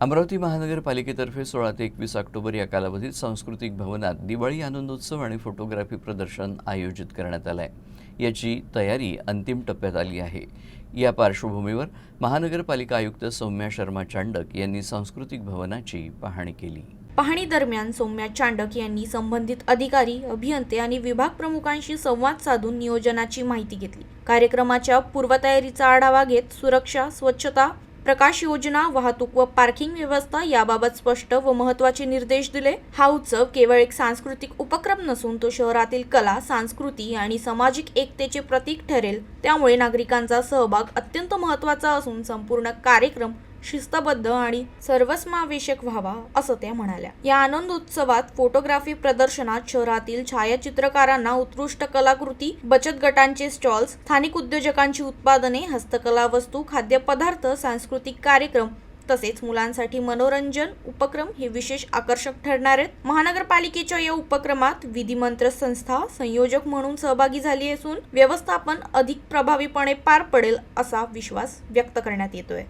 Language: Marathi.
अमरावती महानगरपालिकेतर्फे सोळा ते एकवीस ऑक्टोबर या कालावधीत सांस्कृतिक भवनात दिवाळी आनंदोत्सव आणि फोटोग्राफी प्रदर्शन आयोजित करण्यात आलं आहे याची तयारी अंतिम टप्प्यात आली आहे. या पार्श्वभूमीवर महानगरपालिका आयुक्त सौम्या शर्मा चांडक यांनी सांस्कृतिक भवनाची पाहणी केली. पाहणी दरम्यान सौम्या चांडक यांनी संबंधित अधिकारी अभियंते आणि विभाग प्रमुखांशी संवाद साधून नियोजनाची माहिती घेतली. कार्यक्रमाच्या पूर्वतयारीचा आढावा घेत सुरक्षा स्वच्छता प्रकाश योजना वाहतूक व पार्किंग व्यवस्था याबाबत स्पष्ट व महत्त्वाचे निर्देश दिले. हा उत्सव केवळ एक सांस्कृतिक उपक्रम नसून तो शहरातील कला संस्कृती आणि सामाजिक एकतेचे प्रतीक ठरेल. त्यामुळे नागरिकांचा सहभाग अत्यंत महत्त्वाचा असून संपूर्ण कार्यक्रम शिस्तबद्ध आणि सर्वसमावेशक व्हावा असं त्या म्हणाल्या. या आनंद उत्सवात फोटोग्राफी प्रदर्शनात शहरातील छायाचित्रकारांना उत्कृष्ट कलाकृती बचत गटांचे स्टॉल्स स्थानिक उद्योजकांची उत्पादने हस्तकला वस्तू खाद्यपदार्थ सांस्कृतिक कार्यक्रम तसेच मुलांसाठी मनोरंजन उपक्रम हे विशेष आकर्षक ठरणार आहेत. महानगरपालिकेच्या या उपक्रमात विधिमंत्र संस्था संयोजक म्हणून सहभागी झाली असून व्यवस्थापन अधिक प्रभावीपणे पार पडेल असा विश्वास व्यक्त करण्यात येतोय.